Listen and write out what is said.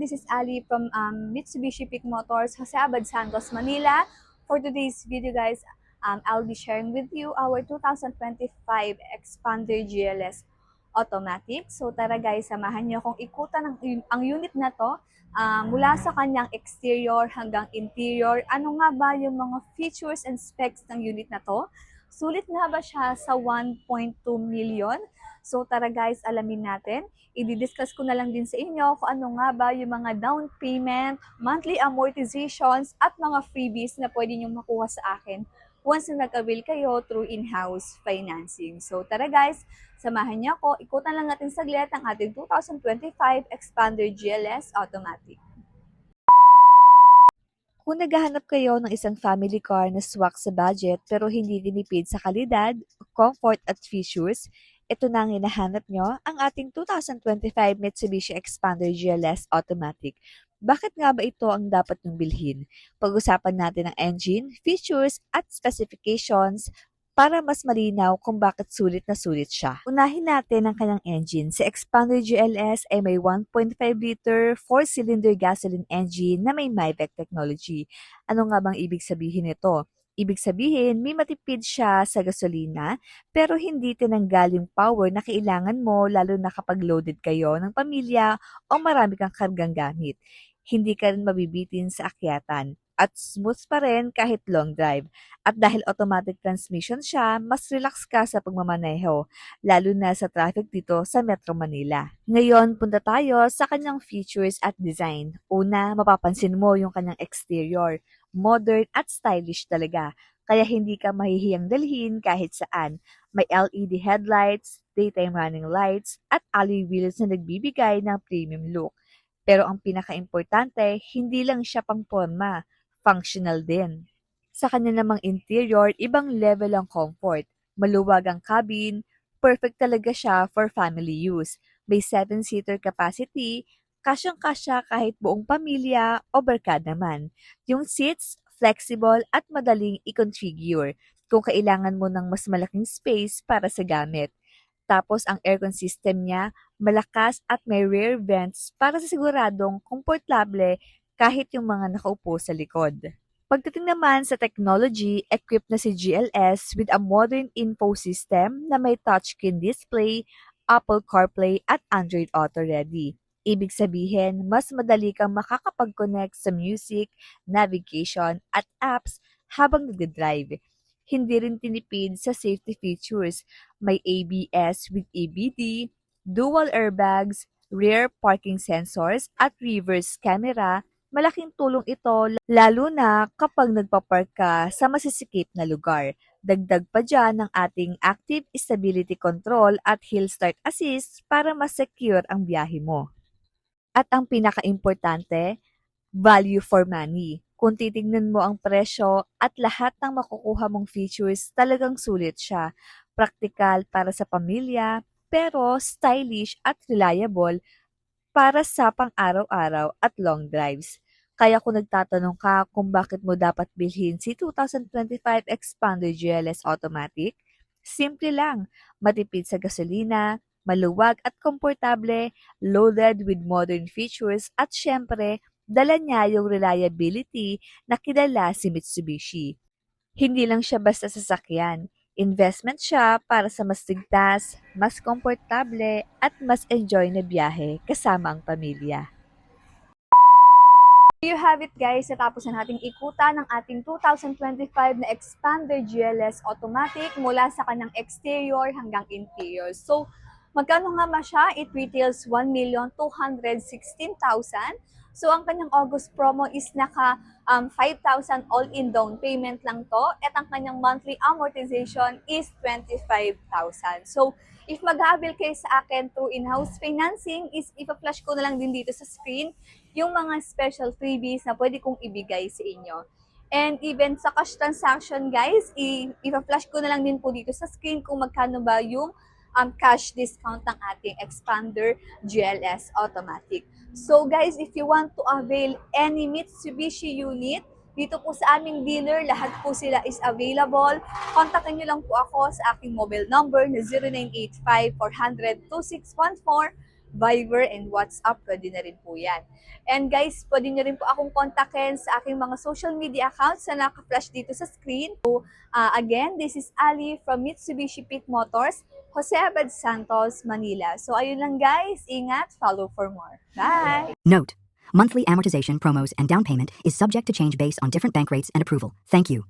this is Ali from um, Mitsubishi Peak Motors, Jose Abad Santos, Manila. For today's video guys, um, I'll be sharing with you our 2025 Expander GLS Automatic. So tara guys, samahan niyo akong ikutan ang, ang unit na to ah, mula sa kanyang exterior hanggang interior. Ano nga ba yung mga features and specs ng unit na to? Sulit nga ba siya sa 1.2 million? So tara guys, alamin natin. I-discuss ko na lang din sa inyo kung ano nga ba yung mga down payment, monthly amortizations, at mga freebies na pwede nyo makuha sa akin once na nag-avail kayo through in-house financing. So tara guys, samahan niyo ako. Ikutan lang natin saglit ang ating 2025 Expander GLS Automatic. Kung naghahanap kayo ng isang family car na swak sa budget pero hindi tinipid sa kalidad, comfort at features, ito na ang hinahanap nyo, ang ating 2025 Mitsubishi Expander GLS Automatic. Bakit nga ba ito ang dapat nyong bilhin? Pag-usapan natin ang engine, features at specifications para mas malinaw kung bakit sulit na sulit siya. Unahin natin ang kanyang engine. Si Expander GLS ay may 1.5 liter 4-cylinder gasoline engine na may MIVEC technology. Ano nga bang ibig sabihin nito? Ibig sabihin, may matipid siya sa gasolina, pero hindi tinanggal yung power na kailangan mo lalo na kapag loaded kayo ng pamilya o marami kang kargang gamit. Hindi ka rin mabibitin sa akyatan at smooth pa rin kahit long drive. At dahil automatic transmission siya, mas relax ka sa pagmamaneho, lalo na sa traffic dito sa Metro Manila. Ngayon, punta tayo sa kanyang features at design. Una, mapapansin mo yung kanyang exterior. Modern at stylish talaga. Kaya hindi ka mahihiyang dalhin kahit saan. May LED headlights, daytime running lights, at alloy wheels na nagbibigay ng premium look. Pero ang pinaka-importante, hindi lang siya pang forma, functional din. Sa kanya namang interior, ibang level ang comfort. Maluwag ang cabin, perfect talaga siya for family use. May 7-seater capacity, kasyang-kasya kahit buong pamilya o barkada man. Yung seats, flexible at madaling i-configure kung kailangan mo ng mas malaking space para sa gamit. Tapos ang aircon system niya, malakas at may rear vents para sa siguradong komportable kahit yung mga nakaupo sa likod. Pagdating naman sa technology, equipped na si GLS with a modern info system na may touchscreen display, Apple CarPlay at Android Auto Ready. Ibig sabihin, mas madali kang makakapag-connect sa music, navigation at apps habang nagdadrive. Hindi rin tinipid sa safety features. May ABS with ABD, dual airbags, rear parking sensors at reverse camera. Malaking tulong ito lalo na kapag nagpapark ka sa masisikip na lugar. Dagdag pa dyan ng ating active stability control at hill start assist para mas secure ang biyahe mo. At ang pinaka-importante, value for money. Kung titignan mo ang presyo at lahat ng makukuha mong features, talagang sulit siya. Praktikal para sa pamilya, pero stylish at reliable para sa pang-araw-araw at long drives. Kaya kung nagtatanong ka kung bakit mo dapat bilhin si 2025 Expander GLS Automatic, simple lang, matipid sa gasolina, maluwag at komportable, loaded with modern features at syempre, dala niya yung reliability na kilala si Mitsubishi. Hindi lang siya basta sasakyan. Investment siya para sa mas ligtas, mas komportable at mas enjoy na biyahe kasama ang pamilya. There you have it guys, natapos na nating ikuta ng ating 2025 na Expander GLS Automatic mula sa kanyang exterior hanggang interior. So, magkano nga ba siya? It retails 1,216,000. So, ang kanyang August promo is naka um, 5,000 all-in down payment lang to. At ang kanyang monthly amortization is 25,000. So, if mag-avail kayo sa akin through in-house financing, is ipa-flash ko na lang din dito sa screen yung mga special freebies na pwede kong ibigay sa inyo. And even sa cash transaction, guys, ipa-flash ko na lang din po dito sa screen kung magkano ba yung um, cash discount ng ating Expander GLS Automatic. So guys, if you want to avail any Mitsubishi unit, dito po sa aming dealer, lahat po sila is available. Kontakin nyo lang po ako sa aking mobile number na 0985-400-2614. Viber, and WhatsApp. Pwede na rin po yan. And guys, pwede nyo rin po akong kontakin sa aking mga social media accounts na naka-flash dito sa screen. So, uh, again, this is Ali from Mitsubishi Pit Motors, Jose Abad Santos, Manila. So, ayun lang guys. Ingat. Follow for more. Bye! Note: Monthly amortization, promos, and down payment is subject to change based on different bank rates and approval. Thank you.